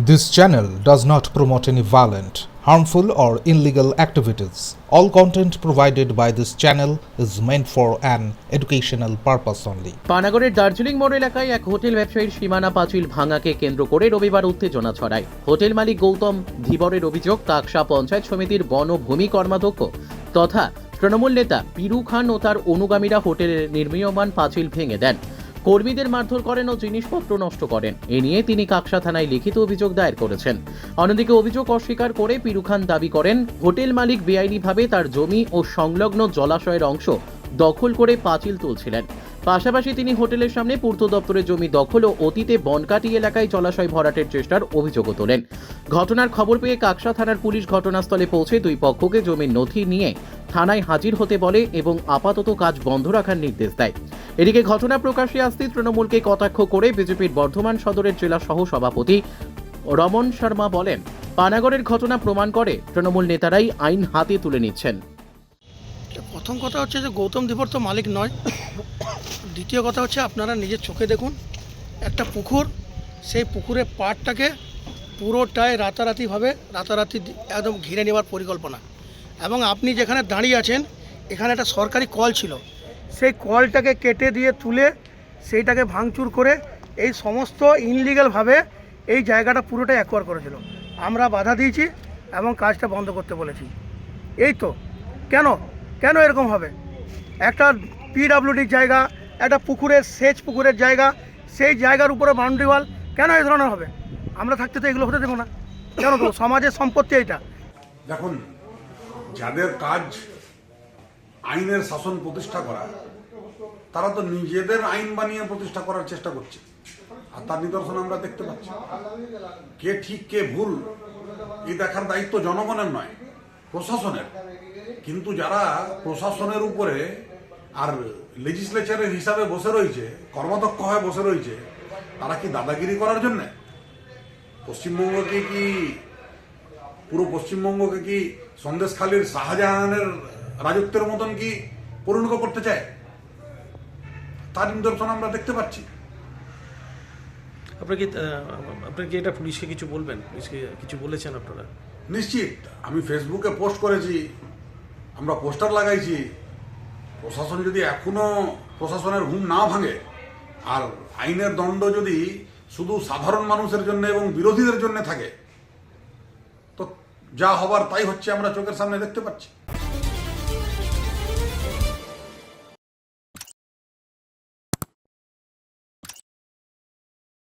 This channel does not promote any violent, harmful, or illegal activities. All content provided by this channel is meant for an educational purpose only. পানাগড়ের Darjeeling মোড় এলাকায় এক hotel ব্যবসায়ীর সীমানা পাঁচিল ভাঙাকে কেন্দ্র করে রবিবার উত্তেজনা ছড়ায় হোটেল মালিক গৌতম ধীবরের অভিযোগ কাকসা পঞ্চায়েত সমিতির বন ও ভূমি কর্মাধ্যক্ষ তথা তৃণমূল নেতা পিরু খান ও তার অনুগামীরা হোটেলের নির্মীয়মান পাঁচিল ভেঙে দেন কর্মীদের মারধর করেন ও জিনিসপত্র নষ্ট করেন। এ নিয়ে তিনি কাকসা থানায় লিখিত অভিযোগ দায়ের করেছেন। অন্যদিকে অভিযোগ অস্বীকার করে পিরু খান দাবি করেন, হোটেল মালিক বেআইনিভাবে তার জমি ও সংলগ্ন জলাশয়ের অংশ দখল করে পাঁচিল তুলছিলেন। পাশাপাশি তিনি হোটেলের সামনে পূর্ত দপ্তরের জমি দখল ও অতীতে বনকাটি এলাকায় জলাশয় ভরাটের চেষ্টার অভিযোগও তোলেন। ঘটনার খবর পেয়ে কাকসা থানার পুলিশ ঘটনাস্থলে পৌঁছে দুই পক্ষকে জমির নথি নিয়ে থানায় হাজির হতে বলে এবং আপাতত কাজ বন্ধ রাখার নির্দেশ দেয়। এদিকে ঘটনা প্রকাশ্যে আসতে তৃণমূলকে কটাক্ষ করে বিজেপির বর্ধমান সদরের জেলা সহ সভাপতি রমন শর্মা বলেন, পানাগড়ের ঘটনা প্রমাণ করে তৃণমূল নেতারাই আইন হাতে তুলে নিচ্ছেন। প্রথম কথা হচ্ছে যে গৌতম ধীবর তো মালিক নয়। দ্বিতীয় কথা হচ্ছে আপনারা নিজের চোখে দেখুন, একটা পুকুর, সেই পুকুরের পাড়টাকে পুরোটাই রাতারাতিভাবে রাতারাতি একদম ঘিরে নেওয়ার পরিকল্পনা। এবং আপনি যেখানে দাঁড়িয়ে আছেন, এখানে একটা সরকারি কল ছিল। সেই কলটাকে কেটে দিয়ে তুলে সেইটাকে ভাঙচুর করে এই সমস্ত ইনলিগালভাবে এই জায়গাটা পুরোটাই অ্যাকোয়ার করেছিল। আমরা বাধা দিয়েছি এবং কাজটা বন্ধ করতে বলেছি। এই তো। কেন? কেন এরকম হবে? একটা পিডাব্লিউডির জায়গা, একটা পুকুরের সেচ পুকুরের জায়গা, সেই জায়গার উপরে বাউন্ডারি ওয়াল কেন এই ধরনের হবে? আমরা থাকতে তো এগুলো হতে দেবো না। কেন তো সমাজের সম্পত্তি এটা দেখুন, যাদের কাজ আইনের শাসন প্রতিষ্ঠা করা। তারা তো নিজেদের আইন বানিয়ে প্রতিষ্ঠা করার চেষ্টা করছে। আর তার নিদর্শন আমরা দেখতে পাচ্ছি। কে ঠিক, কে ভুল এই দেখার দায়িত্ব জনগণের নয়, প্রশাসনের। কিন্তু যারা প্রশাসনের উপরে আর লেজিসলেচারের হিসাবে বসে রয়েছে কর্মদক্ষ হয়ে বসে রয়েছে, তারা কি দাদাগিরি করার জন্যে? পশ্চিমবঙ্গকে কি, পুরো পশ্চিমবঙ্গকে কি সন্দেশখালীর শাহজাহানের রাজত্বের মতন কি পরিণত করতে চায়? তার নিদর্শন আমরা দেখতে পাচ্ছি। আপনার কি আহ, আপনার কি এটা পুলিশকে কিছু বলবেন? পুলিশকে কিছু বলেছেন আপনারা? নিশ্চিত। আমি ফেসবুকে পোস্ট করেছি। আমরা পোস্টার লাগাইছি। প্রশাসন যদি এখনও প্রশাসনের ঘুম না ভাঙে আর আইনের দণ্ড যদি শুধু সাধারণ মানুষের জন্য এবং বিরোধীদের জন্য থাকে তো যা হবার তাই হচ্ছে আমরা চোখের সামনে দেখতে পাচ্ছি।